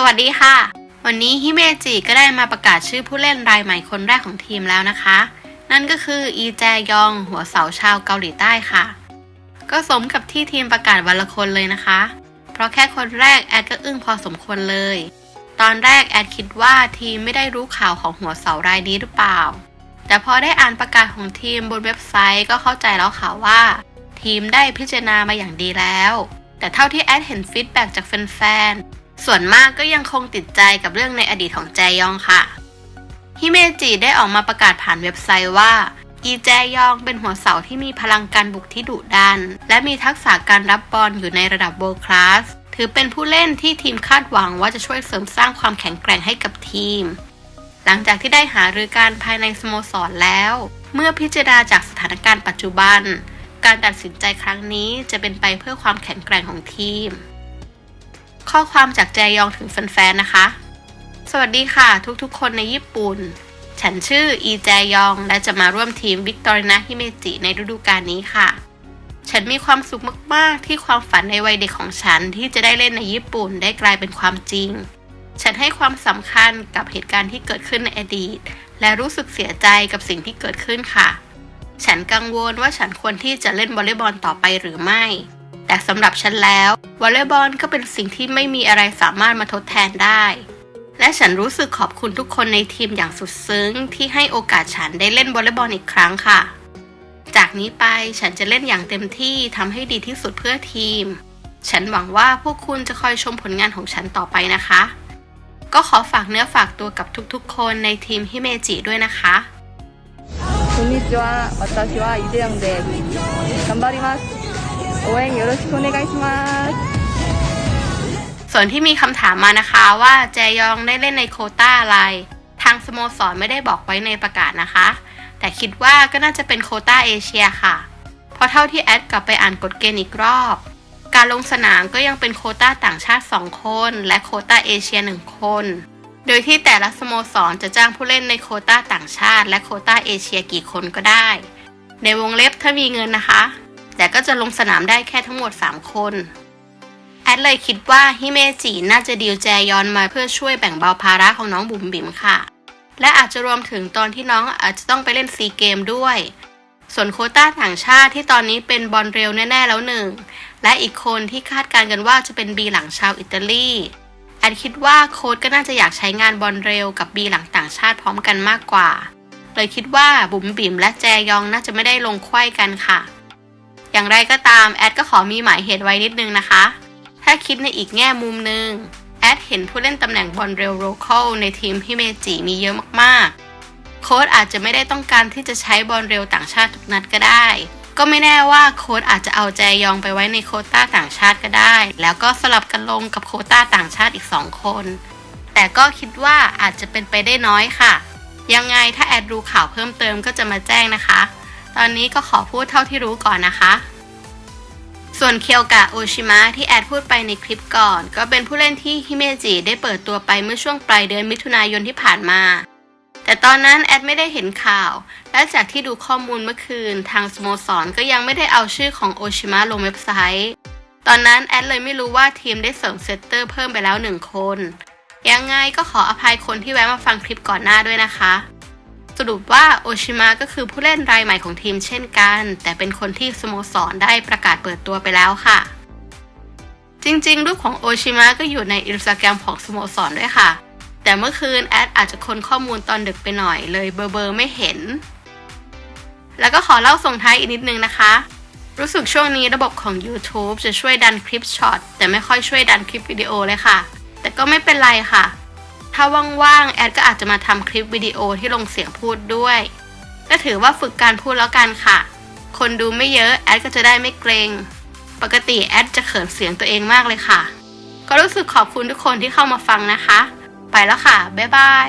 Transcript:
สวัสดีค่ะ วันนี้ฮิเมจิก็ได้มาประกาศชื่อผู้เล่นรายใหม่คนแรกของทีมแล้วนะคะ นั่นก็คืออีแจยอง หัวเสาชาวเกาหลีใต้ค่ะ ก็สมกับที่ทีมประกาศวันละคนเลยนะคะ เพราะแค่คนแรกแอดก็อึ้งพอสมควรเลย ตอนแรกแอดคิดว่าทีมไม่ได้รู้ข่าวของหัวเสารายนี้หรือเปล่า แต่พอได้อ่านประกาศของทีมบนเว็บไซต์ก็เข้าใจแล้วค่ะว่า ทีมได้พิจารณามาอย่างดีแล้ว แต่เท่าที่แอดเห็นฟีดแบ็กจากแฟนๆ ส่วนมากก็ยังคงติดใจกับเรื่องในอดีตของแจยองค่ะ ฮิเมจิได้ออกมาประกาศผ่านเว็บไซต์ว่า อีแจยองเป็นหัวเสาที่มีพลังการบุกที่ดุดัน และมีทักษะการรับบอลอยู่ในระดับ World Class ถือเป็นผู้เล่นที่ทีมคาดหวังว่าจะช่วยเสริมสร้างความแข็งแกร่งให้กับทีม หลังจากที่ได้หารือการภายในสโมสรแล้ว เมื่อพิจารณาจากสถานการณ์ปัจจุบัน การตัดสินใจครั้งนี้จะเป็นไปเพื่อความแข็งแกร่งของทีม ข้อความจากแจยองถึงแฟนๆนะคะ สวัสดีค่ะ ทุกๆ คนในญี่ปุ่น ฉันชื่ออีแจยอง และจะมาร่วมทีมวิกตอรินาฮิเมจิในฤดูกาลนี้ค่ะ ฉันมีความสุขมากๆ ที่ความฝันในวัยเด็กของฉันที่จะได้เล่นในญี่ปุ่นได้กลายเป็นความจริง ฉันให้ความสำคัญกับเหตุการณ์ที่เกิดขึ้นในอดีต และรู้สึกเสียใจกับสิ่งที่เกิดขึ้นค่ะ ฉันกังวลว่าฉันควรที่จะเล่นวอลเลย์บอลต่อไปหรือไม่ แต่สำหรับฉันแล้ววอลเลย์บอลก็เป็นสิ่งที่ไม่มีอะไรสามารถมาทดแทนได้ และฉันรู้สึกขอบคุณทุกคนในทีมอย่างสุดซึ้ง ที่ให้โอกาสฉันได้เล่นวอลเลย์บอลอีกครั้งค่ะ จากนี้ไปฉันจะเล่นอย่างเต็มที่ทำให้ดีที่สุดเพื่อทีม ฉันหวังว่าพวกคุณจะคอยชมผลงานของฉันต่อไปนะคะ ก็ขอฝากเนื้อฝากตัวกับทุกๆ คนในทีมฮิเมจิด้วยนะคะ こんにちは、私はイデヨンです。頑張ります。 応援よろしくお願いします。 ส่วนที่มีคำถามมานะคะว่าแจยองได้เล่นในโควต้าอะไร ทางสโมสรไม่ได้บอกไว้ในประกาศนะคะ แต่คิดว่าก็น่าจะเป็นโควต้าเอเชียค่ะ เพราะเท่าที่แอดกลับไปอ่านกฎเกณฑ์อีกรอบ การลงสนามก็ยังเป็นโควต้าต่างชาติ 2 คน และโควต้าเอเชีย 1 คน โดยที่แต่ละสโมสรจะจ้างผู้เล่นในโควต้าต่างชาติ และโควต้าเอเชียกี่คนก็ได้ ในวงเล็บถ้ามีเงินนะคะ แต่ก็จะลงสนามได้แค่ทั้งหมด 3 คนแอดเลยคิดว่าฮิเมจิน่าจะดีลแจยอนมาเพื่อช่วยแบ่งเบาภาระของน้องบุ๋มบิ๋มค่ะ และอาจจะรวมถึงตอนที่น้องอาจจะต้องไปเล่นซีเกมด้วย ส่วนโคต้าต่างชาติที่ตอนนี้เป็นบอลเร็วแน่ ๆ แล้วหนึ่ง และอีกคนที่คาดการณ์กันว่าจะเป็นบีหลังชาวอิตาลีแอดคิดว่าโค้ดก็น่าจะอยากใช้งานบอลเร็วกับบีหลังต่างชาติพร้อมกันมากกว่า เลยคิดว่าบุ๋มบิ๋มและแจยองน่าจะไม่ได้ลงไขว้กันค่ะ อย่างไรก็ตามแอดก็ขอมีหมายเหตุไว้นิดนึงนะคะ ถ้าคิดในอีกแง่มุมหนึ่งแอดเห็นผู้เล่นตำแหน่งบอลเร็วโรคอลในทีมฮิเมจิมีเยอะมากๆ โค้ดอาจจะไม่ได้ต้องการที่จะใช้บอลเร็วต่างชาติทุกนัดก็ได้ ก็ไม่แน่ว่าโค้ดอาจจะเอาแจยองไปไว้ในโคต้าต่างชาติก็ได้ แล้วก็สลับกันลงกับโคต้าต่างชาติอีก 2 คน แต่ก็คิดว่าอาจจะเป็นไปได้น้อยค่ะ ยังไงถ้าแอดรู้ข่าวเพิ่มเติมก็จะมาแจ้งนะคะ ตอนนี้ก็ขอพูดเท่าที่รู้ก่อนนะคะ ส่วนเคียวกะโอชิมะที่แอดพูดไปในคลิปก่อน ก็เป็นผู้เล่นที่ฮิเมจิได้เปิดตัวไปเมื่อช่วงปลายเดือนมิถุนายนที่ผ่านมาแต่ตอนนั้นแอดไม่ได้เห็นข่าว และจากที่ดูข้อมูลเมื่อคืน ทางสโมสรก็ยังไม่ได้เอาชื่อของโอชิมะลงเว็บไซต์ ตอนนั้นแอดเลยไม่รู้ว่าทีมได้เสริมเซตเตอร์เพิ่มไปแล้วหนึ่งคน ยังไงก็ขออภัยคนที่แวะมาฟังคลิปก่อนหน้าด้วยนะคะ สรุปว่าโอชิมะก็คือผู้เล่นรายใหม่ของทีมเช่นกัน แต่เป็นคนที่สโมสรได้ประกาศเปิดตัวไปแล้วค่ะ จริงๆ รูปของโอชิมะก็อยู่ในอินสตาแกรมของสโมสรด้วยค่ะ แต่เมื่อคืนแอดอาจจะค้นข้อมูลตอนดึกไปหน่อยเลยเบอร์เบอร์ไม่เห็น แล้วก็ขอเล่าส่งท้ายอีกนิดนึงนะคะ รู้สึกช่วงนี้ระบบของ YouTube จะช่วยดันคลิปช็อตแต่ไม่ค่อยช่วยดันคลิปวิดีโอเลยค่ะ แต่ก็ไม่เป็นไรค่ะ ถ้าว่างๆ แอดก็อาจจะมาทำคลิปวิดีโอที่ลงเสียงพูดด้วย ก็ถือว่าฝึกการพูดแล้วกันค่ะ คนดูไม่เยอะแอดก็จะได้ไม่เกรง ปกติแอดจะเขินเสียงตัวเองมากเลยค่ะ ก็รู้สึกขอบคุณทุกคนที่เข้ามาฟังนะคะ ไปแล้วค่ะ บ๊ายบาย